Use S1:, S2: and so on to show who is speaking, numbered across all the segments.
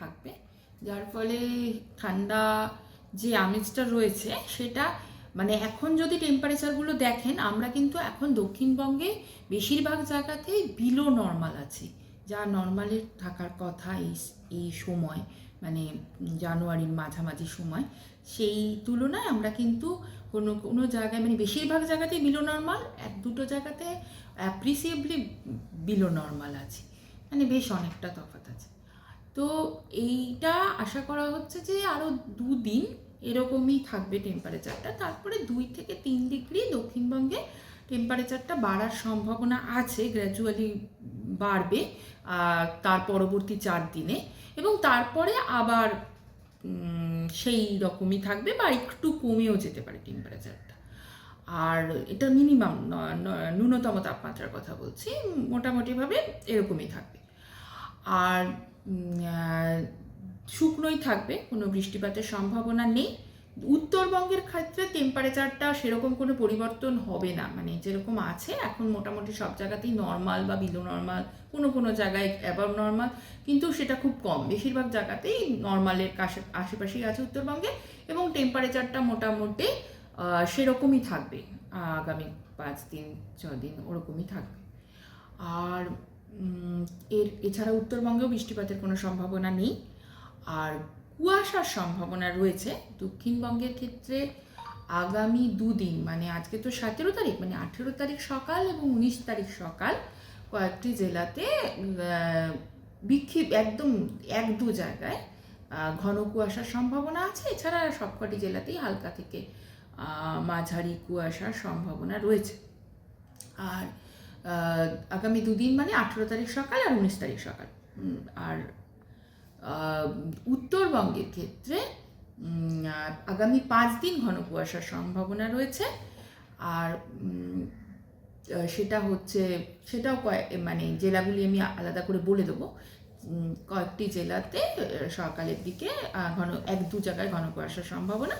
S1: থাকবে। যার ফলে ঠান্ডা যে আমেজটা রয়েছে, সেটা মানে এখন যদি টেম্পারেচারগুলো দেখেন, আমরা কিন্তু এখন দক্ষিণবঙ্গে বেশিরভাগ জায়গাতেই বিলো নর্মাল আছে। যা নর্মালের থাকার কথা এই এই সময় মানে জানুয়ারির মাঝামাঝি সময়। সেই তুলনায় আমরা কিন্তু কোনো কোনো জায়গায় মানে বেশিরভাগ জায়গাতেই বিলো নর্মাল এক দুটো জায়গাতে অ্যাপ্রিসিয়েবলি বিলো নর্মাল আছে। মানে বেশ অনেকটা তফাৎ আছে। তো এইটা আশা করা হচ্ছে যে আরও দুদিন এরকমই থাকবে টেম্পারেচারটা তারপরে দুই থেকে তিন ডিগ্রি দক্ষিণবঙ্গে টেম্পারেচারটা বাড়ার সম্ভাবনা আছে গ্র্যাজুয়ালি বাড়বে তার পরবর্তী চার দিনে। এবং তারপরে আবার সেই রকমই থাকবে বা একটু কমেও যেতে পারে টেম্পারেচারটা আর এটা মিনিমাম ন্যূনতম তাপমাত্রার কথা বলছি, মোটামুটিভাবে এরকমই থাকবে। আর শুকনোই থাকবে, কোনো বৃষ্টিপাতের সম্ভাবনা নেই। উত্তরবঙ্গের ক্ষেত্রে টেম্পারেচারটা সেরকম কোনো পরিবর্তন হবে না। মানে যেরকম আছে, এখন মোটামুটি সব জায়গাতেই নর্মাল বা বিলো নর্মাল কোনো কোনো জায়গায় অ্যাবাভ নর্মাল কিন্তু সেটা খুব কম। বেশিরভাগ জায়গাতেই নর্মালের কাছে, আশেপাশেই আছে উত্তরবঙ্গে, এবং টেম্পারেচারটা মোটামুটি সেরকমই থাকবে। আগামী পাঁচ দিন ছ দিন ওরকমই থাকবে। আর এর এছাড়া উত্তরবঙ্গেও বৃষ্টিপাতের কোনো সম্ভাবনা নেই। আর কুয়াশার সম্ভাবনা রয়েছে। দক্ষিণবঙ্গের ক্ষেত্রে আগামী দুদিন মানে আজকে তো সতেরো তারিখ মানে আঠেরো তারিখ সকাল এবং উনিশ তারিখ সকাল কয়েকটি জেলাতে বিক্ষিপ, একদম এক দু জায়গায় ঘন কুয়াশার সম্ভাবনা আছে। এছাড়া সবকটি জেলাতেই হালকা থেকে মাঝারি কুয়াশার সম্ভাবনা রয়েছে। আর আগামী দুদিন মানে আঠেরো তারিখ সকাল আর উনিশ তারিখ সকাল। আর উত্তরবঙ্গের ক্ষেত্রে আগামী পাঁচ দিন ঘন কুয়াশার সম্ভাবনা রয়েছে। আর সেটা হচ্ছে সেটাও কয়েক মানে জেলাগুলি আমি আলাদা করে বলে দেবো। কয়েকটি জেলাতে সকালের দিকে ঘন এক দু জায়গায় ঘন কুয়াশার সম্ভাবনা।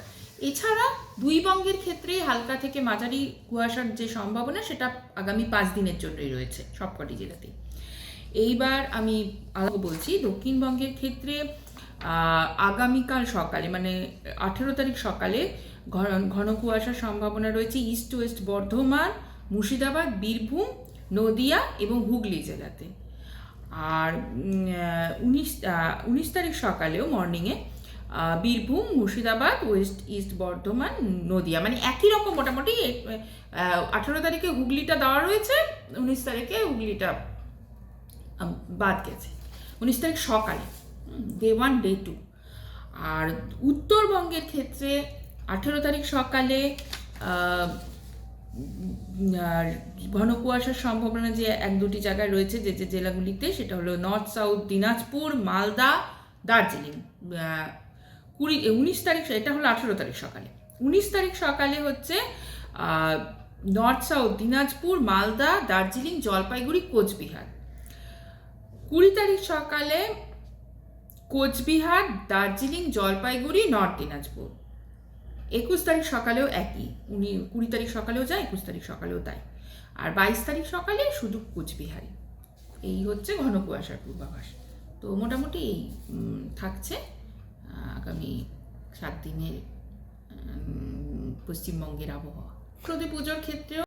S1: এছাড়া দুই বঙ্গের ক্ষেত্রে হালকা থেকে মাঝারি কুয়াশার যে সম্ভাবনা, সেটা আগামী পাঁচ দিনের জন্যই রয়েছে সবকটি জেলাতেই। এইবার আমি আরও বলছি, দক্ষিণবঙ্গের ক্ষেত্রে আগামীকাল সকালে মানে আঠেরো তারিখ সকালে ঘন ঘন কুয়াশার সম্ভাবনা রয়েছে ইস্ট ওয়েস্ট বর্ধমান, মুর্শিদাবাদ, বীরভূম, নদিয়া এবং হুগলি জেলাতে। আর উনিশ উনিশ তারিখ সকালেও মর্নিংয়ে বীরভূম, মুর্শিদাবাদ, ওয়েস্ট ইস্ট বর্ধমান, নদিয়া। মানে একই রকম মোটামুটি আঠেরো তারিখে হুগলিটা দেওয়া রয়েছে, উনিশ তারিখে হুগলিটা বাদ গেছে। উনিশ তারিখ সকালে ডে ওয়ান ডে টু আর উত্তরবঙ্গের ক্ষেত্রে আঠেরো তারিখ সকালে আর ঘন কুয়াশার সম্ভাবনা যে এক দুটি জায়গায় রয়েছে যে যে জেলাগুলিতে, সেটা হলো নর্থ, সাউথ, দিনাজপুর, মালদা, দার্জিলিং। কুড়ি উনিশ তারিখ এটা হলো আঠেরো তারিখ সকালে। উনিশ তারিখ সকালে হচ্ছে নর্থ সাউথ, দিনাজপুর, মালদা, দার্জিলিং, জলপাইগুড়ি, কোচবিহার। কুড়ি তারিখ সকালে কোচবিহার, দার্জিলিং, জলপাইগুড়ি, নর্থ দিনাজপুর। একুশ তারিখ সকালেও একই। উনি কুড়ি তারিখ সকালেও যায়, একুশ তারিখ সকালেও তাই। আর বাইশ তারিখ সকালে শুধু কোচবিহারি এই হচ্ছে ঘন কুয়াশার পূর্বাভাস। তো মোটামুটি এই থাকছে। আহ, আগামী সাত দিনের উম, পশ্চিমবঙ্গের আবহাওয়া সরস্বতী পুজোর ক্ষেত্রেও